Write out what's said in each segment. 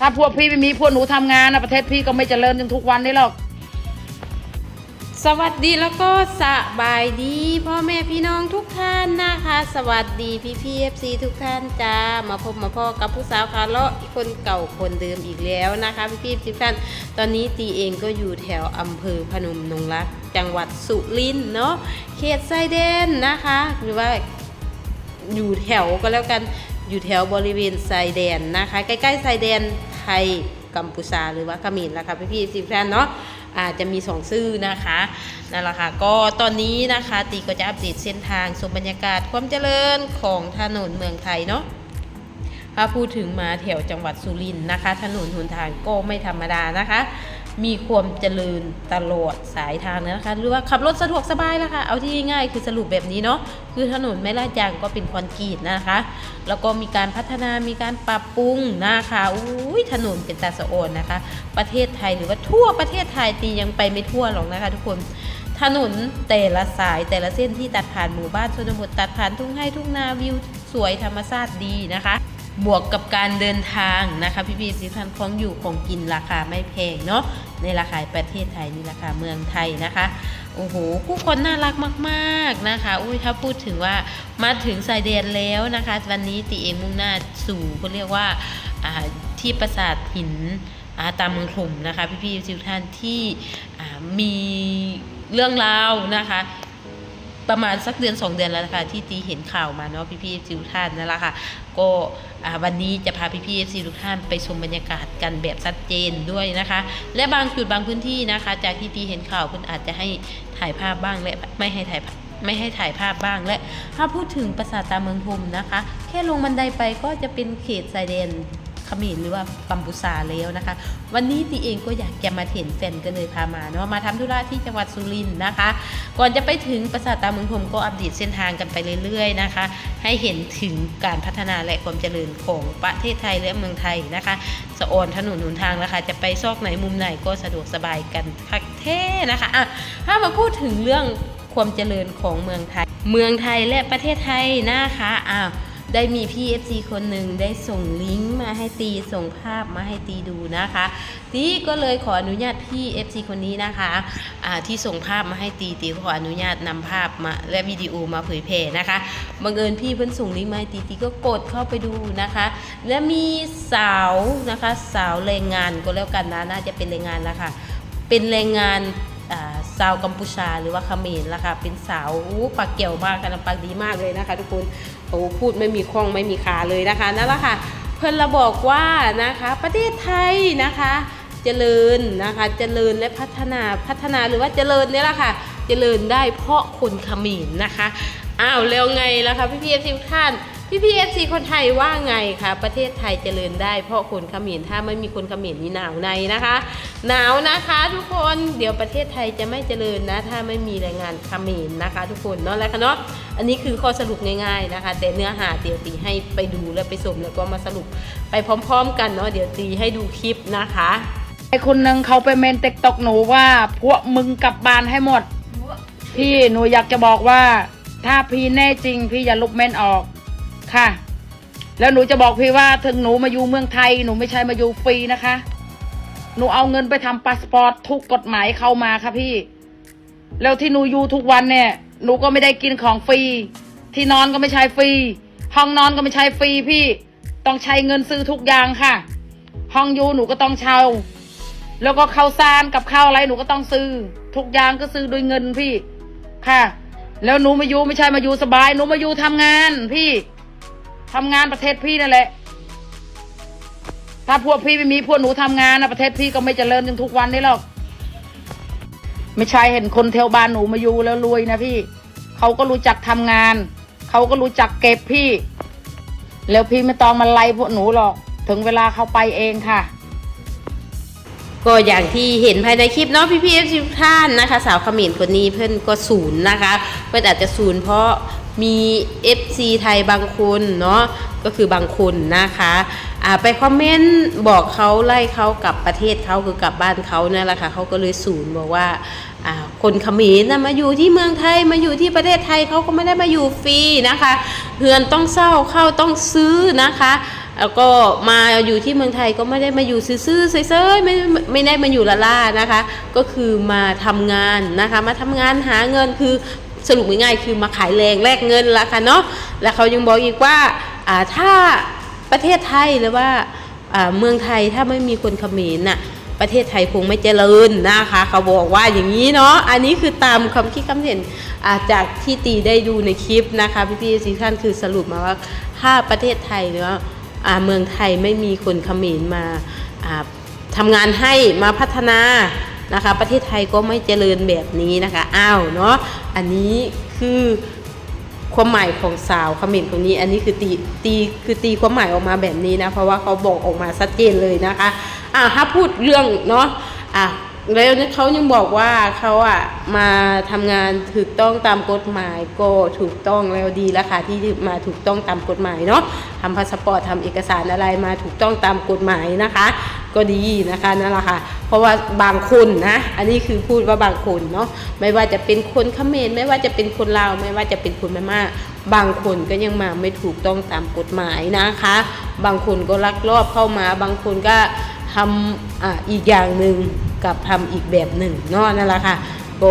ถ้าพวกพี่ไม่มีพวกหนูทำงานนะประเทศพี่ก็ไม่เจริญจนทุกวันนี้หรอก สวัสดีแล้วก็สบายดีพ่อแม่พี่น้องทุกท่านนะคะ สวัสดีพี่พีเอฟซีทุกท่านจ้ามาพบมาพ่อกับผู้สาวคาร์เลาะคนเก่าคนเดิมอีกแล้วนะคะพี่พีทุกท่านตอนนี้ตีเองก็อยู่แถวอำเภอพนมนงรัก จังหวัดสุรินทร์เนาะเขตไซเดนนะคะ หรือว่าอยู่แถวก็แล้วกัน อยู่แถวบริเวณชายแดนนะคะ ใกล้ๆชายแดนไทยกัมพูชาหรือว่าเขมรนะคะพี่ๆสิท่านเนาะอาจจะมีสองชื่อนะคะนั่นแหละค่ะก็ตอนนี้นะคะตีก็จะอัปเดตเส้นทางชมบรรยากาศความเจริญของถนนเมืองไทยเนาะถ้าพูดถึงมาแถวจังหวัดสุรินทร์นะคะ ถนนหนทางก็ไม่ธรรมดานะคะ มีความเจริญตลอดสายทางนะคะ หรือว่าขับรถสะดวกสบายแล้วค่ะ เอาที่ง่ายคือสรุปแบบนี้เนาะ คือถนนไม่ลาดยางก็เป็นคอนกรีตนะคะ แล้วก็มีการพัฒนา มีการปรับปรุงนะคะอุ้ยถนนเป็นตาสะโอนนะคะ ประเทศไทยหรือว่าทั่วประเทศไทยตียังไปไม่ทั่วหรอกนะคะ ทุกคน ถนนแต่ละสายแต่ละเส้นที่ตัดผ่านหมู่บ้านชนบทตัดผ่านทุ่งไร่ทุ่งนาวิวสวยธรรมชาติดีนะคะบวกกับการเดินทางนะคะ พี่พีสิพันของอยู่ของกินราคาไม่แพงเนาะ นราคาประเทศไทยนี่ราคาเมืองไทยนะคะโอ้โหผู้คนน่ารักมากๆนะคะอุ้ยถ้าพูดถึงว่ามาถึงสายแดนแล้วนะคะ วันนี้ตีเองมุ่งหน้าสู่เขาเรียกว่าที่ปราสาทหินาตามเมืองขุมนะคะ พี่ๆทุกท่านที่มีเรื่องราวนะคะ ประมาณสักเดือน 2 เดือนแล้วนะคะที่ตีเห็นข่าวมาเนาะพี่พี่ๆทุกท่านนั่นแหละค่ะก็วันนี้จะพาพี่พี่ทุกท่านไปชมบรรยากาศกันแบบชัดเจนด้วยนะคะ และบางจุดบางพื้นที่นะคะ จากที่ตีเห็นข่าวคุณอาจจะให้ถ่ายภาพบ้างและไม่ให้ถ่ายไม่ให้ถ่ายภาพบ้างและถ้าพูดถึงปราสาทตาเมืองพรมนะคะ แค่ลงบันไดไปก็จะเป็นเขตชายแดน ขมรหรือว่ากัมพูชาแล้วนะคะ วันนี้ตีเองก็อยากจะมาเห็นแฟนก็เลยพามาเนาะมาทำธุระที่จังหวัดสุรินทร์นะคะ ก่อนจะไปถึงปราสาทตาเมืองพรมก็อัปเดตเส้นทางกันไปเรื่อยๆนะคะ ให้เห็นถึงการพัฒนาและความเจริญของประเทศไทยและเมืองไทยนะคะสะออนถนนหนทางนะคะ จะไปซอกไหนมุมไหนก็สะดวกสบายกันคักแท้นะคะอะถ้ามาพูดถึงเรื่องความเจริญของเมืองไทย เมืองไทยและประเทศไทยนะคะอ้าว ได้มีพี่ FC คนหนึ่งได้ส่งลิงก์มาให้ตีส่งภาพมาให้ตีดูนะคะ ตีก็เลยขออนุญาตพี่ FC คนนี้นะคะอ่าที่ส่งภาพมาให้ตีตีก็ขออนุญาตนำภาพมาและวิดีโอมาเผยแพร่นะคะบังเอิญพี่เพิ่นส่งลิงก์มาให้ตีตีก็กดเข้าไปดูนะคะ และมีสาวนะคะสาวแรงงานก็แล้วกันนะน่าจะเป็นแรงงานแล้วค่ะเป็นแรงงาน สาวกัมพูชาหรือว่าเขมรละค่ะเป็นสาวอู้ปากเกี่ยวมากกันปากดีมากเลยนะคะ ทุกคนโอ้พูดไม่มีคล่องไม่มีขาเลยนะคะนั่นแหละค่ะเพิ่นระบอกว่านะคะประเทศไทยนะคะเจริญนะคะเจริญและพัฒนาพัฒนาหรือว่าเจริญเนี่ยแหละค่ะ เจริญได้เพราะคนเขมรนะคะอ้าวแล้วไงล่ะคะพี่พีเอฟซีทุกท่าน พี่พีเอฟซีคนไทยว่าไงคะประเทศไทยเจริญได้ เพราะคนเขมรถ้าไม่มีคนเขมรนี่หนาวในนะคะ หนาวนะคะทุกคนเดี๋ยวประเทศไทยจะไม่เจริญนะ ถ้าไม่มีแรงงานเขมรนะคะ ทุกคนเนาะแล้วค่ะเนาะอันนี้คือข้อสรุปง่ายๆนะคะ แต่เนื้อหาเดี๋ยวตีให้ไปดูและไปชมแล้วก็มาสรุปไปพร้อม ๆ กันเนาะเดี๋ยวตีให้ดูคลิปนะคะไอ้คนหนึ่งเขาไปเมนเต็กตอกหนูว่า พวกมึงกลับบ้านให้หมด พี่หนูอยากจะบอกว่า ถ้าพี่แน่จริงพี่อย่าลุกเมนออก ค่ะ แล้วหนูจะบอกพี่ว่าถึงหนูมาอยู่เมืองไทย หนูไม่ใช่มาอยู่ฟรีนะคะ หนูเอาเงินไปทำพาสปอร์ตทุกกฎหมายเข้ามาค่ะพี่ แล้วที่หนูอยู่ทุกวันเนี่ย หนูก็ไม่ได้กินของฟรี ที่นอนก็ไม่ใช่ฟรี ห้องนอนก็ไม่ใช่ฟรีพี่ ต้องใช้เงินซื้อทุกอย่างค่ะ ห้องอยู่หนูก็ต้องเช่า แล้วก็ข้าวสารกับข้าวอะไรหนูก็ต้องซื้อ ทุกอย่างก็ซื้อด้วยเงินพี่ ค่ะแล้วหนูมาอยู่ไม่ใช่มาอยู่สบาย หนูมาอยู่ทำงานพี่ ทำงานประเทศพี่นั่นแหละ ถ้าพวกพี่ไม่มีพวกหนูทำงานนะประเทศพี่ก็ไม่เจริญจนทุกวันนี้หรอก ไม่ใช่เห็นคนแถวบ้านหนูมาอยู่แล้วรวยนะพี่ เขาก็รู้จักทำงาน เขาก็รู้จักเก็บพี่ แล้วพี่ไม่ต้องมาไล่พวกหนูหรอก ถึงเวลาเขาไปเองค่ะก็อย่างที่เห็นภายในคลิปเนาะพี่พี่ทุกท่านนะคะ สาวขมรคนนี้เพื่อนก็ศูนย์นะคะ เพื่อนอาจจะศูนย์เพราะ มี FC ไทยบางคนเนาะก็คือบางคนนะคะอ่าไปคอมเมนต์บอกเขาไล่เขากลับประเทศเขาคือกลับบ้านเขาเนี่ยแหละค่ะเขาก็เลยศูนย์บอกว่าอ่าคนเขมรนะมาอยู่ที่เมืองไทยมาอยู่ที่ประเทศไทยเขาก็ไม่ได้มาอยู่ฟรีนะคะเฮือนต้องเศร้าเข้าต้องซื้อนะคะแล้วก็มาอยู่ที่เมืองไทยก็ไม่ได้มาอยู่ซื่อๆเซ่ยๆไม่ไม่ได้มาอยู่ละล่านะคะ ก็คือมาทำงานนะคะ มาทำงานหาเงินคือ สรุปง่ายๆคือมาขายแรงแลกเงินละค่ะเนาะแล้วเขายังบอกอีกว่าถ้าประเทศไทยหรือว่าเมืองไทยถ้าไม่มีคนเขมรน่ะประเทศไทยคงไม่เจริญนะคะ เขาบอกว่าอย่างนี้เนาะอันนี้คือตามความคิดความเห็นาจากที่ตีได้ดูในคลิปนะคะพี่พี่ซีท่านคือสรุปมาว่าถ้าประเทศไทยเนาะอ่าเมืองไทยไม่มีคนเขมรมาาทำงานให้มาพัฒนา นะคะ ประเทศไทยก็ไม่เจริญแบบนี้นะคะอ้าวเนาะอันนี้คือความหมายของสาวเขมรคนนี้ อันนี้คือตีตีคือตีความหมายออกมาแบบนี้นะเพราะว่าเขาบอกออกมาชัดเจนเลยนะคะอ่าถ้าพูดเรื่องเนาะอะแล้วเขายังบอกว่าเขาอะมาทำงานถูกต้องตามกฎหมายก็ถูกต้องแล้วดีแล้วค่ะที่มาถูกต้องตามกฎหมายเนาะทำพาสปอร์ตทำเอกสารอะไรมาถูกต้องตามกฎหมายนะคะ ก็ดีนะคะนั่นแหละค่ะ เพราะว่าบางคนนะ อันนี้คือพูดว่าบางคนเนาะไม่ว่าจะเป็นคนเขมรไม่ว่าจะเป็นคนลาวไม่ว่าจะเป็นคนพม่าบางคนก็ยังมาไม่ถูกต้องตามกฎหมายนะคะ บางคนก็ลักลอบเข้ามา บางคนก็ทำออีกอย่างหนึ่งกับทำอีกแบบหนึ่งเนาะนั่นแหละค่ะก็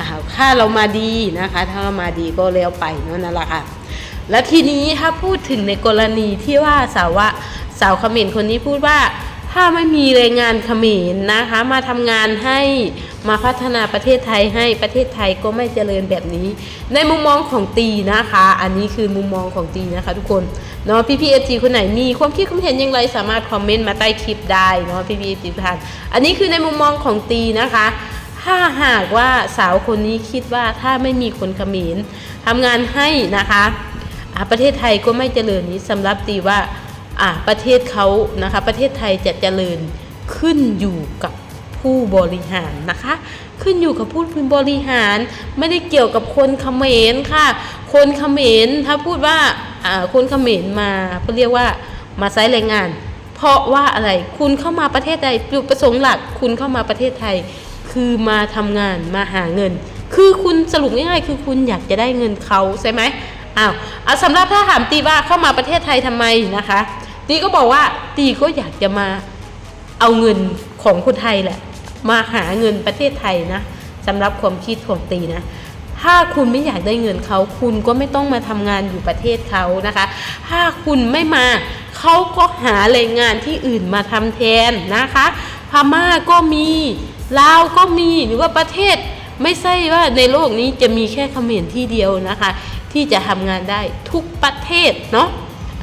อ่าถ้าเรามาดีนะคะ ถ้าเรามาดีก็แล้วไปเนาะนั่นแหละค่ะ และทีนี้ถ้าพูดถึงในกรณีที่ว่าสาวะสาวเขมรคนนี้พูดว่า ถ้าไม่มีแรงงานเขมรนะคะ มาทำงานให้มาพัฒนาประเทศไทยให้ประเทศไทยก็ไม่เจริญแบบนี้ ในมุมมองของตีนะคะ อันนี้คือมุมมองของตีนะคะ ทุกคนเนาะพี่พีเอจีคนไหนมีความคิดความเห็นอย่างไรสามารถคอมเมนต์มาใต้คลิปได้เนาะพี่พีเอจีทุกท่านอันนี้คือในมุมมองของตีนะคะถ้าหากว่าสาวคนนี้คิดว่าถ้าไม่มีคนเขมรทำงานให้นะคะ ประเทศไทยก็ไม่เจริญนี้สำหรับตีว่า อ่าประเทศเขานะคะ ประเทศไทยจะเจริญขึ้นอยู่กับผู้บริหารนะคะ ขึ้นอยู่กับผู้บริหาร ไม่ได้เกี่ยวกับคนเขมรค่ะ คนเขมรถ้าพูดว่าอ่าคนเขมรมาเขาเรียกว่ามาใช้แรงงาน เพราะว่าอะไรคุณเข้ามาประเทศใดจุดประสงค์หลัก คุณเข้ามาประเทศไทย คือมาทำงานมาหาเงิน คือคุณสรุปง่ายๆคือคุณอยากจะได้เงินเขาใช่ไหมอ้าวเอาสำหรับถ้าถามตีว่าเข้ามาประเทศไทยทำไมนะคะ ตีก็บอกว่าตีก็อยากจะมาเอาเงินของคนไทยแหละ มาหาเงินประเทศไทยนะสำหรับความคิดของตีนะ ถ้าคุณไม่อยากได้เงินเขาคุณก็ไม่ต้องมาทำงานอยู่ประเทศเขานะคะ ถ้าคุณไม่มาเขาก็หาแรงงานที่อื่นมาทำแทนนะคะพม่าก็มีลาวก็มีหรือว่าประเทศไม่ใช่ว่าในโลกนี้จะมีแค่เขมรที่เดียวนะคะ ที่จะทำงานได้ทุกประเทศเนาะ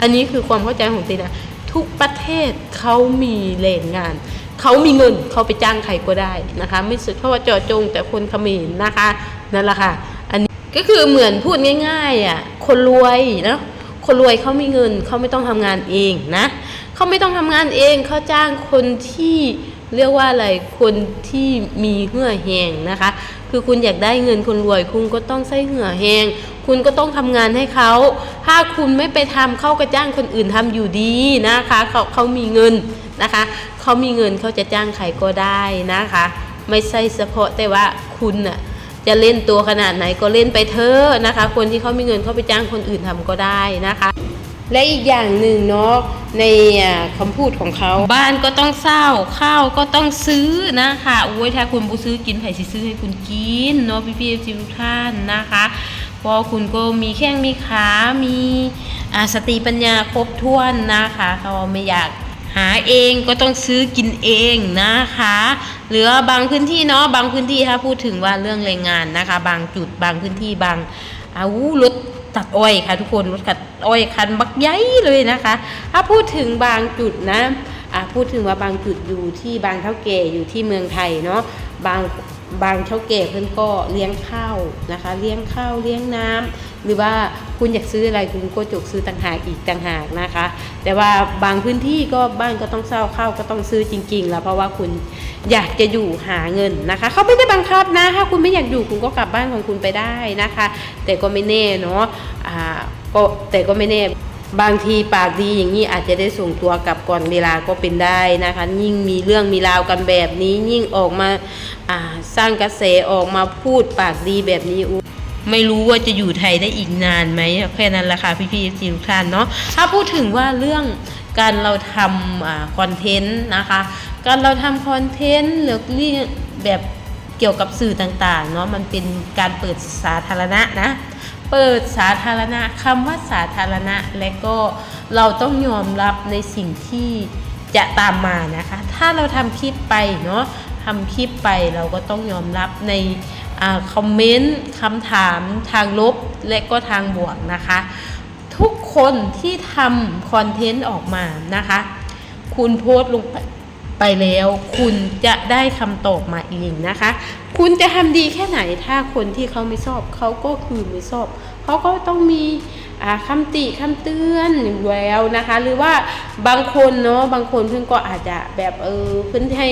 อันนี้คือความเข้าใจของตีนะทุกประเทศเขามีแรงงาน เขามีเงินเขาไปจ้างใครก็ได้นะคะ ไม่สุดเพราะว่าจอจงแต่คนเขมรนะคะนั่นแหละค่ะอันนี้ก็คือเหมือนพูดง่ายๆอะคนรวยเนาะคนรวยเขามีเงินเขาไม่ต้องทำงานเองนะเขาไม่ต้องทำงานเองเขาจ้างคนที่ เรียกว่าอะไรคนที่มีเหื่อแหงนะคะ คือคุณอยากได้เงินคนรวย คุณก็ต้องใช้เหื่อแหงคุณก็ต้องทำงานให้เขา ถ้าคุณไม่ไปทำเขาก็จ้างคนอื่นทำอยู่ดีนะคะเขาเขามีเงินนะคะเขามีเงินเขาจะจ้างใครก็ได้นะคะ ไม่ใช่เฉพาะแต่ว่าคุณน่ะจะเล่นตัวขนาดไหนก็เล่นไปเถอะนะคะ คนที่เขามีเงินเขาไปจ้างคนอื่นทำก็ได้นะคะ และอีกอย่างหนึ่งเนาะในอ่าคำพูดของเขาบ้านก็ต้องเศร้าข้าวก็ต้องซื้อนะคะโอ้ยถ้าคุณบูซื้อกินไผ่สิซื้อให้คุณกินเนาะพี่พี่จิทุกท่านนะคะเพราะคุณก็มีแข้งมีขามีสติปัญญาครบถ้วนนะคะเขาไม่อยากหาเองก็ต้องซื้อกินเองนะคะ หรือบางพื้นที่เนาะบางพื้นที่ถ้าพูดถึงว่าเรื่องแรงงานนะคะ บางจุดบางพื้นที่บางอาวุรถ ตัดอ้อยค่ะทุกคนรถตัดอ้อยคันบักใหญ่เลยนะคะถ้าพูดถึงบางจุดนะอ่าพูดถึงว่าบางจุดอยู่ที่บางเท่าเก่อยู่ที่เมืองไทยเนาะบาง บางเท่าแก่เพื่อนก็เลี้ยงข้าวนะคะ เลี้ยงข้าวเลี้ยงน้ำหรือว่าคุณอยากซื้ออะไรคุณก็จกซื้อต่างหากอีกต่างหากนะคะ แต่ว่าบางพื้นที่ก็บ้านก็ต้องเช่าข้าวก็ต้องซื้อจริงๆแล้วเพราะว่าคุณอยากจะอยู่หาเงินนะคะเขาไม่ได้บังคับนะถ้าคุณไม่อยากอยู่คุณก็กลับบ้านของคุณไปได้นะคะ แต่ก็ไม่แน่เนาะอ่าก็แต่ก็ไม่แน่ บางทีปากดีอย่างนี้อาจจะได้ส่งตัวกลับก่อนเวลาก็เป็นได้นะคะ ยิ่งมีเรื่องมีราวกันแบบนี้ ยิ่งออกมาาสร้างกระแสออกมาพูดปากดีแบบนี้อุ๊ยไม่รู้ว่าจะอยู่ไทยได้อีกนานไหมแค่นั้นแหละค่ะพี่ๆทีทุกท่านเนาะถ้าพูดถึงว่าเรื่องการเราทำคอนเทนต์นะคะ การเราทำคอนเทนต์หรือเรื่องแบบเกี่ยวกับสื่อต่างๆเนาะมันเป็นการเปิดสาธารณะนะ เปิดสาธารณะคำว่าสาธารณะ และก็เราต้องยอมรับในสิ่งที่จะตามมานะคะ ถ้าเราทำคลิปไปเนาะทำคลิปไปเราก็ต้องยอมรับในอคอมเมนต์คำถามทางลบและก็ทางบวกนะคะ ทุกคนที่ทำคอนเทนต์ออกมานะคะ คุณโพสต์ลงไป ไปแล้ว คุณจะได้คำตอบมาเองนะคะ คุณจะทำดีแค่ไหนถ้าคนที่เขาไม่ชอบเขาก็คือไม่ชอบเขาก็ต้องมีคำติคำเตือนอยู่แล้วนะคะ หรือว่าบางคนเนาะบางคนเพื่อนก็อาจจะแบบเออเพื่อนให้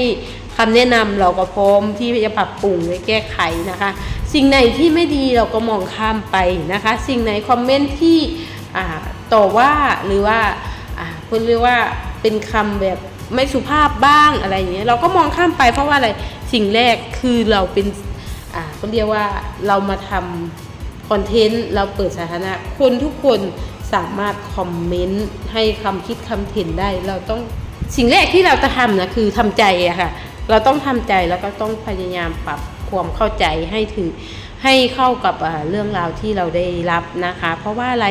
คำแนะนำเราก็พร้อมที่จะปรับปรุงและแก้ไขนะคะ สิ่งไหนที่ไม่ดีเราก็มองข้ามไปนะคะ สิ่งไหนคอมเมนต์ที่ต่อว่าหรือว่าอ่าคุณเรียกว่าเป็นคำแบบ ไม่สุภาพบ้างอะไรอย่างเงี้ยเราก็มองข้ามไปเพราะว่าอะไรสิ่งแรกคือเราเป็นอ่าเขาเรียกว่าเรามาทำคอนเทนต์เราเปิดสาธารณะคนทุกคนสามารถคอมเมนต์ให้คำคิดคำเห็นได้ เราต้องสิ่งแรกที่เราจะทำนะคือทำใจอะค่ะ เราต้องทำใจแล้วก็ต้องพยายามปรับความเข้าใจให้ถึงให้เข้ากับอ่าเรื่องราวที่เราได้รับนะคะ เพราะว่าอะไร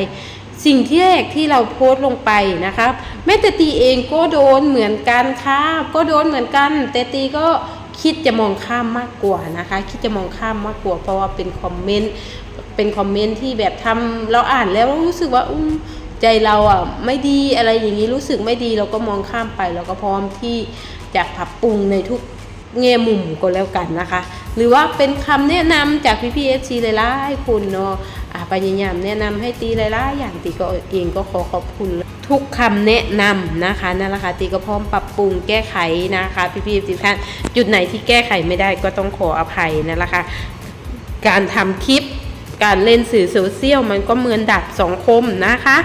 สิ่งที่แรกที่เราโพสต์ลงไปนะคะแม้แต่ตีเองก็โดนเหมือนกันค่ะก็โดนเหมือนกันแต่ตีก็คิดจะมองข้ามมากกว่านะคะ คิดจะมองข้ามมากกว่าเพราะว่าเป็นคอมเมนต์เป็นคอมเมนต์ที่แบบทำเราอ่านแล้วรู้สึกว่าอืมใจเราอะไม่ดีอะไรอย่างนี้รู้สึกไม่ดีเราก็มองข้ามไปเราก็พร้อมที่จะปรับปรุงในทุกแง่มุมก็แล้วกันนะคะ หรือว่าเป็นคำแนะนำจากพี่พีเอฟซีหลายๆคนเนาะ พยายามแนะนำให้ตีหลายๆอย่างตีก็เองก็ขอขอบคุณ ทุกคำแนะนำนะคะนั่นแหละค่ะตีก็พร้อมปรับปรุงแก้ไขนะคะ พี่พีเอฟซีท่านจุดไหนที่แก้ไขไม่ได้ก็ต้องขออภัยนั่นแหละค่ะการทำคลิป การเล่นสื่อโซเชียลมันก็เหมือนดาบสองคมนะคะ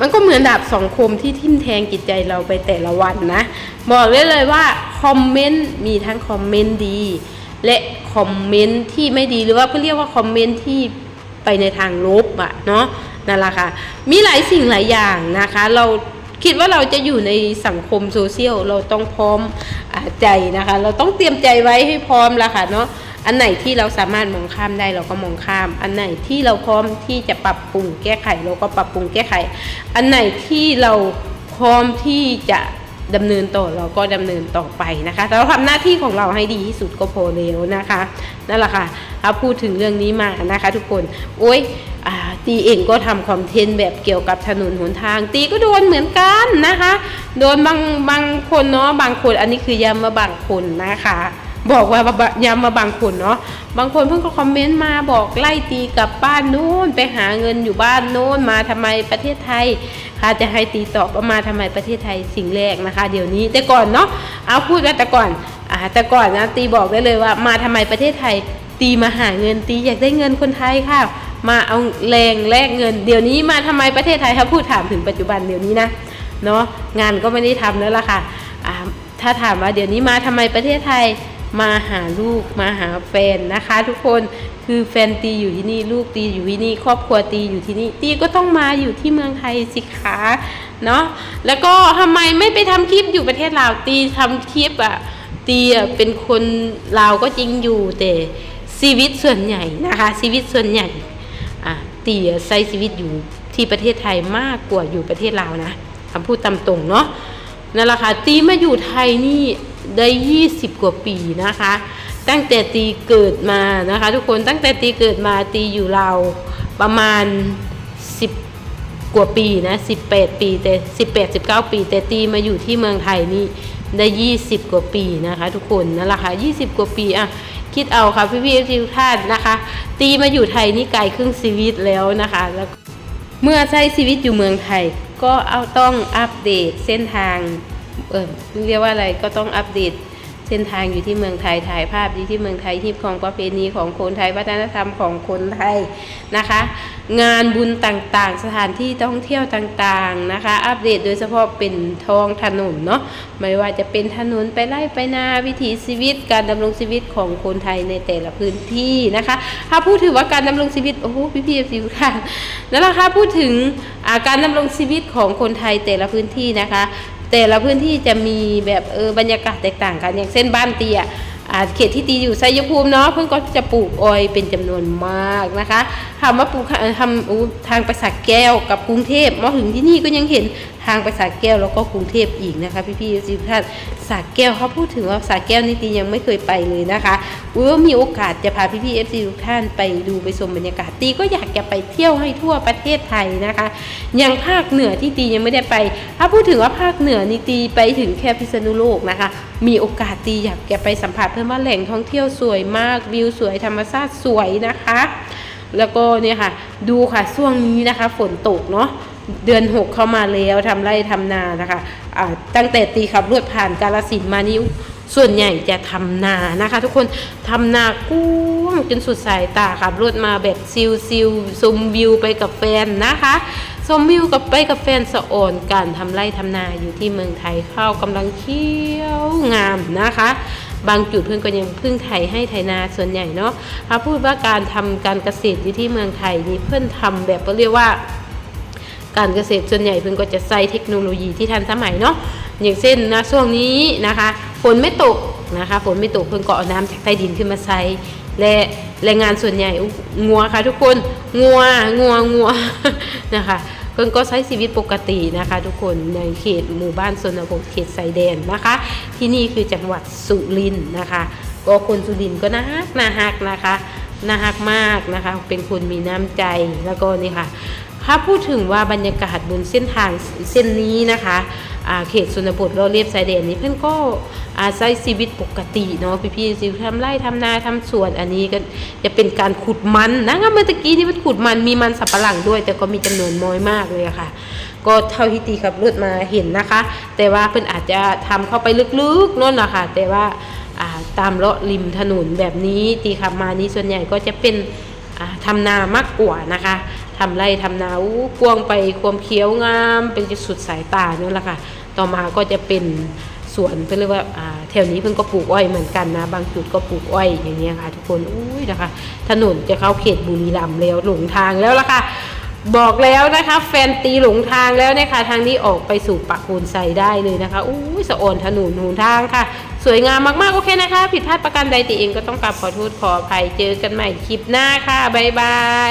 มันก็เหมือนดาบสองคมที่ทิ่มแทงจิตใจเราไปแต่ละวันนะ บอกได้เลยว่าคอมเมนต์มีทั้งคอมเมนต์ดี และคอมเมนต์ที่ไม่ดีหรือว่าเขาเรียกว่าคอมเมนต์ที่ ไปในทางลบอะเนาะนั่นแหละค่ะ มีหลายสิ่งหลายอย่างนะคะ เราคิดว่าเราจะอยู่ในสังคมโซเชียลเราต้องพร้อมอใจนะคะ เราต้องเตรียมใจไว้ให้พร้อมละค่ะเนาะอันไหนที่เราสามารถมองข้ามได้เราก็มองข้าม อันไหนที่เราพร้อมที่จะปรับปรุงแก้ไข เราก็ปรับปรุงแก้ไข อันไหนที่เราพร้อมที่จะ ดำเนินต่อเราก็ดำเนินต่อไปนะคะ แต่เราทำหน้าที่ของเราให้ดีที่สุดก็พอแล้วนะคะนั่นแหละค่ะถ้าพูดถึงเรื่องนี้มานะคะ ทุกคนโอ้ยอตีเองก็ทำคอนเทนต์แบบเกี่ยวกับถนนหนทาง ตีก็โดนเหมือนกันนะคะ โดนบางบางคนเนาะบางคนอันนี้คือย้ำมาบางคนนะคะบอกว่าย้ำมาบางคนเนาะบางคนเพิ่งก็คอมเมนต์มาบอกไล่ตีกลับบ้านนู้นไปหาเงินอยู่บ้านนู้นมาทำไมประเทศไทย ค่ะจะให้ตีตอบว่ามาทำไมประเทศไทยสิ่งแรกนะคะ เดี๋ยวนี้แต่ก่อนเนาะเอาพูดกันแต่ก่อนอ่าแต่ก่อนนะตีบอกได้เลยว่ามาทำไมประเทศไทยตีมาหาเงินตีอยากได้เงินคนไทยค่ะ มาเอาแรงแลกเงิน เดี๋ยวนี้มาทำไมประเทศไทยถ้าพูดถามถึงปัจจุบันเดี๋ยวนี้นะเนาะงานก็ไม่ได้ทำแล้วล่ะค่ะถ้าถามว่าเดี๋ยวนี้มาทำไมประเทศไทยมาหาลูกมาหาแฟนนะคะ ทุกคน คือแฟนตีอยู่ที่นี่ลูกตีอยู่ที่นี่ ครอบครัวตีอยู่ที่นี่ตีก็ต้องมาอยู่ที่เมืองไทยสิคะเนาะแล้วก็ทำไมไม่ไปทำคลิปอยู่ประเทศลาวตีทำคลิปอะตีอะเป็นคนลาวก็จริงอยู่แต่ชีวิตส่วนใหญ่นะคะชีวิตส่วนใหญ่อะตีอะใช้ชีวิตอยู่ที่ประเทศไทยมากกว่าอยู่ประเทศลาวนะคำพูดตามตรงเนาะนั่นแหละค่ะตีมาอยู่ไทยนี่ได้ 20 กว่าปีนะคะ ตั้งแต่ตีเกิดมานะคะ ทุกคนตั้งแต่ตีเกิดมาตีอยู่เราประมาณ 10 กว่าปีนะ18 ปีแต่18 19 ปี แต่ตีมาอยู่ที่เมืองไทยนี่ได้ 20 กว่าปีนะคะ ทุกคนนั่นแหละค่ะ20 กว่าปีอะคิดเอาค่ะพี่พี่ทุกท่านนะคะ ตีมาอยู่ไทยนี่ไกลครึ่งชีวิตแล้วนะคะแล้วเมื่อใช้ชีวิตอยู่เมืองไทยก็เอาต้องอัปเดตเส้นทางเออเรียกว่าอะไรก็ต้องอัปเดต เส้นทางอยู่ที่เมืองไทยถ่ายภาพอยู่ที่เมืองไทยฮิปของประเพณีของคนไทยวัฒนธรรมของคนไทยนะคะ งานบุญต่างๆ สถานที่ท่องเที่ยวต่างๆนะคะ อัปเดตโดยเฉพาะเป็นทองถนนเนาะไม่ว่าจะเป็นถนนไปไล่ไปนาวิถีชีวิต การดำรงชีวิตของคนไทยในแต่ละพื้นที่นะคะ ถ้าพูดถึงว่าการดำรงชีวิตโอ้โหพี่ๆสิค่ะแล้วนะคะพูดถึงาการดำรงชีวิตของคนไทยแต่ละพื้นที่นะคะ แต่ละพื้นที่จะมีแบบเออบรรยากาศแตกต่างกันอย่างเส้นบ้านเตียอ่าเขตที่ตีอยู่ไซยภูมิเนาะเพื่อนก็จะปลูกอ้อยเป็นจำนวนมากนะคะถามว่าปลูกทำทางไปสักแก้วกับกรุงเทพมาถึงที่นี่ก็ยังเห็นทางไปสักแก้วแล้วก็กรุงเทพอีกนะคะพี่ๆสิท่าน สักแก้วเขาพูดถึงว่าสักแก้วนี่ตียังไม่เคยไปเลยนะคะอุ้ยว่ามีโอกาสจะพาพี่ๆเอฟซีทุกท่านไปดูไปชมบรรยากาศตีก็อยากจะไปเที่ยวให้ทั่วประเทศไทยนะคะอย่างภาคเหนือที่ตียังไม่ได้ไป ถ้าพูดถึงว่าภาคเหนือนี่ตีไปถึงแค่พิษณุโลกนะคะ มีโอกาสตีอยากจะไปสัมผัสเพิ่มว่าแหล่งท่องเที่ยวสวยมากวิวสวยธรรมชาติสวยนะคะ แล้วก็เนี่ยค่ะ ดูค่ะช่วงนี้นะคะ ฝนตกเนาะ เดือนหกเข้ามาแล้วทำไร่ทำนานะคะอ่าตั้งแต่ตีขับรถผ่านกาลสินมานี่ส่วนใหญ่จะทำนานะคะ ทุกคนทำนากุ้งจนสุดสายตาขับรถมาแบบซิลซิลชมวิวไปกับแฟนนะคะชมวิวกับไปกับแฟนสะอ่อนการทำไร่ทำนาอยู่ที่เมืองไทยข้าวกำลังเขียวงามนะคะ บางจุดเพื่อนก็ยังพึ่งไทยให้ไทยนาส่วนใหญ่เนาะถ้าพูดว่าการทำการเกษตรอยู่ที่เมืองไทยนี่เพื่อนทำแบบก็เรียกว่า การเกษตรส่วนใหญ่เพิ่นก็จะใช้เทคโนโลยีที่ทันสมัยเนาะอย่างเช่นนะช่วงนี้นะคะฝนไม่ตกนะคะฝนไม่ตกเพิ่นก็เอาน้ำจากใต้ดินขึ้นมาใช้และแรงงานส่วนใหญ่งัวค่ะทุกคนงัวงัวงัวนะคะเพิ่นก็ใช้ชีวิตปกตินะคะ ทุกคนในเขตหมู่บ้านชนบทเขตชายแดนนะคะ ที่นี่คือจังหวัดสุรินทร์นะคะก็คนสุรินทร์ก็น่าฮักน่าฮักนะคะน่าฮักมากนะคะ เป็นคนมีน้ำใจแล้วก็นี่ค่ะ ถ้าพูดถึงว่าบรรยากาศบนเส้นทางเส้นนี้นะคะเขตสุนบทเราเรียบชายแดนนี้เพื่อนก็อาศัยชีวิตปกติเนาะพี่ๆสิทำไร่ทำนาทำสวนอันนี้ก็จะเป็นการขุดมันนะคะเมื่อตะกี้นี่มันขุดมันมีมันสับปะหลังด้วย แต่ก็มีจำนวนน้อยมากเลยะค่ะ ก็เท่าที่ตีขับรถมาเห็นนะคะ แต่ว่าเพื่อนอาจจะทำเข้าไปลึกๆนั่นนะคะแต่ว่าาตามเลาะริมถนนแบบนี้ตีขับมานี้ส่วนใหญ่ก็จะเป็น ทำนามากกว่านะคะทำไรทำนาอู้กวงไปความเขียวงามเป็นจุดสุดสายตาเนี่ยแหละค่ะ ต่อมาก็จะเป็นสวนเพื่อเรียกว่าแถวนี้เพิ่งก็ปลูกอ้อยเหมือนกันนะ บางจุดก็ปลูกอ้อยอย่างเงี้ยค่ะ ทุกคนอุ้ยนะคะ ถนนจะเข้าเขตบุรีรัมย์แล้วหลงทางแล้วล่ะค่ะบอกแล้วนะคะ แฟนตีหลงทางแล้วนะคะทางนี้ออกไปสู่ปักโคนใส่ได้เลยนะคะอู้ยสะออนถนนหนทางค่ะ สวยงามมากๆ โอเคนะคะ ผิดพลาดประการใดตีเองก็ต้องกราบขอโทษขออภัยเจอกันใหม่คลิปหน้าค่ะ บ๊ายบาย